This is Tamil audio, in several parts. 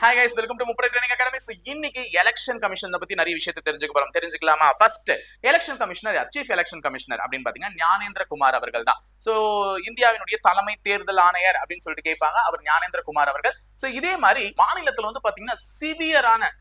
ஹாய் கைஸ் வெல்கம் டு முப்படை ட்ரைனிங் அகாடமி ஸோ இன்னைக்கு எலெக்ஷன் கமிஷன் பத்தி நிறைய விஷயத்தை தெரிஞ்சுக்க போறோம். தெரிஞ்சுக்கலாமா? First election commissioner chief election commissioner அப்படின்னு பாத்தீங்கன்னா ஞானேந்திர குமார் அவர்கள் தான். ஸோ இந்தியாவினுடைய தலைமை தேர்தல் ஆணையர் அப்படின்னு சொல்லிட்டு கேட்பாங்க அவர் ஞானேந்திர குமார் அவர்கள். ஸோ இதே மாதிரி மாநிலத்தில் வந்து பாத்தீங்கன்னா சிவியரான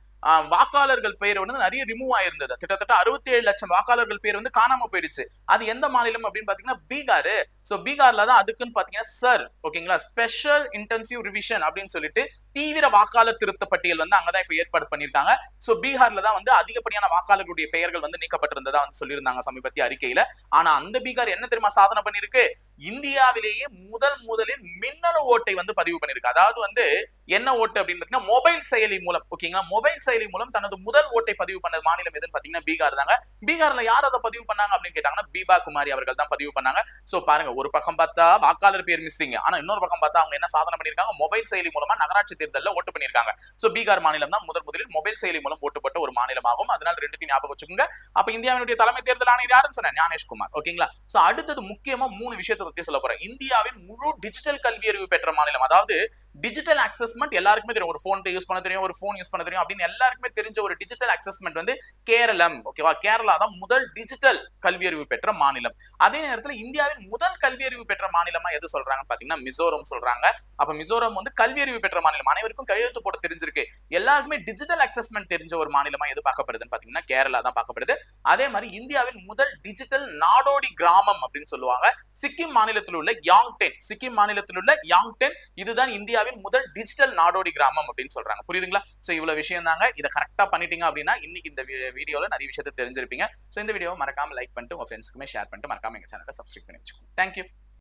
வாக்காளர்கள் பெயர் வந்து நிறைய ரிமூவ் ஆயிருந்தது. கிட்டத்தட்ட அறுபத்தி ஏழு லட்சம் வாக்காளர்கள் பேர் வந்து காணாம போயிடுச்சு. அது எந்த மாநிலம் அப்படின்னு பாத்தீங்கன்னா பீகார். சோ பீகார்ல தான் அதுக்குன்னு பாத்தீங்கன்னா சார் ஓகேங்களா? ஸ்பெஷல் இன்டென்சிவ் ரிவிஷன் அப்படின்னு சொல்லிட்டு தீவிர வாக்காளர் திருத்த பட்டியல் வந்து அங்கதான் இப்ப ஏற்பாடு பண்ணிருக்காங்க சோ பீகார்ல தான் வந்து அதிகப்படியான வாக்காளர்களுடைய பெயர்கள் வந்து நீக்கப்பட்டிருந்ததா வந்து சொல்லியிருந்தாங்க சமீபத்திய அறிக்கையில. ஆனா அந்த பீகார் என்ன தெரியுமா சாதனை பண்ணிருக்கு இந்தியாவிலேயே முதல் முதலில் மின்னணு ஓட்டை வந்து பதிவு பண்ணிருக்கு அதாவது வந்து என்ன ஓட்டு அப்படின்னு மொபைல் செயலி மூலம் ஓகேங்களா மொபைல் செயலி மூலம் தனது முதல் ஓட்டை பதிவு பண்ண மாநிலம் எதுன்னு பாத்தீங்கன்னா பீகார் தாங்க. பீகார்ல யார் அதை பதிவு பண்ணாங்க அப்படின்னு கேட்டாங்கன்னா பீபா குமாரி அவர்கள் தான் பதிவு பண்ணாங்க. சோ பாருங்க ஒரு பக்கம் பார்த்தா வாக்காளர் பேர் மிஸ்ஸிங் ஆனா இன்னொரு பக்கம் பார்த்தா அவங்க என்ன சாதனை பண்ணிருக்காங்க மொபைல் செயலி மூலமா நகராட்சி தேர்தலில் ஓட்டு பண்ணிருக்காங்க சோ பீகார் மாநிலம் தான் முதல் முதலில் மொபைல் செயலி மூலம் ஓட்டுப்பட்ட ஒரு ஒரு மாநிலமாகும். அதனால ரெண்டுத்தையும் ஞாபகம் வச்சுக்கோங்க. அப்ப இந்தியாவினுடைய தலைமை தேர்தல் ஆணையர் யாருன்னு சொன்னேன்? ஞானேஷ்குமார். ஓகேங்களா சோ அடுத்தது முக்கியமா மூணு விஷயத்த பத்தி சொல்ல போறேன். இந்தியாவின் முழு டிஜிட்டல் கல்வி அறிவு பெற்ற மாநிலம். அதாவது டிஜிட்டல் அக்சஸ்மெண்ட் எல்லாருக்குமே தெரியும். ஒரு ஃபோன் பே யூஸ் பண்ண தெரியும் ஒரு ஃபோன் யூஸ் பண்ண தெரியும் அப்படின்னு எல்லாருக்குமே தெரிஞ்ச ஒரு டிஜிட்டல் அக்சஸ்மெண்ட் வந்து கேரளம் ஓகேவா கேரளா தான் முதல் டிஜிட்டல் கல்வி அறிவு பெற்ற மாநிலம். அதே நேரத்தில் இந்தியாவின் முதல் கல்வி அறிவு பெற்ற மாநிலமா எது சொல்றாங்கன்னு பாத்தீங்கன்னா மிசோரம் சொல்றாங்க. அப்ப மிசோரம் வந்து கல்வி அறிவு பெற்ற மாநிலம். அனைவருக்கும் கையெழுத்து போட தெரிஞ்சிருக்கு. எல்லாருக்குமே டிஜிட்டல் அக்சஸ்மெண்ட் தெரிஞ்ச ஒரு மாநிலமா எது பார்க்கப்படுதுன்னு பாத்தீங்கன்னா கேரளா தான் பார்க்கப்படுது. அதே மாதிரி இந்தியாவின் முதல் டிஜிட்டல் நாடோடி கிராமம் அப்படின்னு சொல்லுவாங்க. சிக்கிம் மாநிலத்தில் உள்ள யாங்டென் சிக்கிம் மாநிலத்தில் உள்ள யாங்டென் இதுதான் இந்தியாவின் முதல் டிஜிட்டல் நாடோடி கிராமம் அப்படின்னு சொல்றாங்க. புரியுதுங்களா? சோ இவ்வளவு விஷயம் தாங்க இதை கரெக்டா பண்ணிட்டீங்க அப்படின்னா இன்னைக்கு இந்த வீடியோல நிறைய விஷயத்தை தெரிஞ்சிருப்பீங்க. ஸோ இந்த வீடியோவை மறக்காம லைக் பண்ணிட்டு உங்க ஃப்ரெண்ட்ஸ்க்குமே ஷேர் பண்ணிட்டு மறக்காம எங்க சேனலை சப்ஸ்கிரைப் பண்ணி வச்சுக்கோங்க. தேங்க்யூ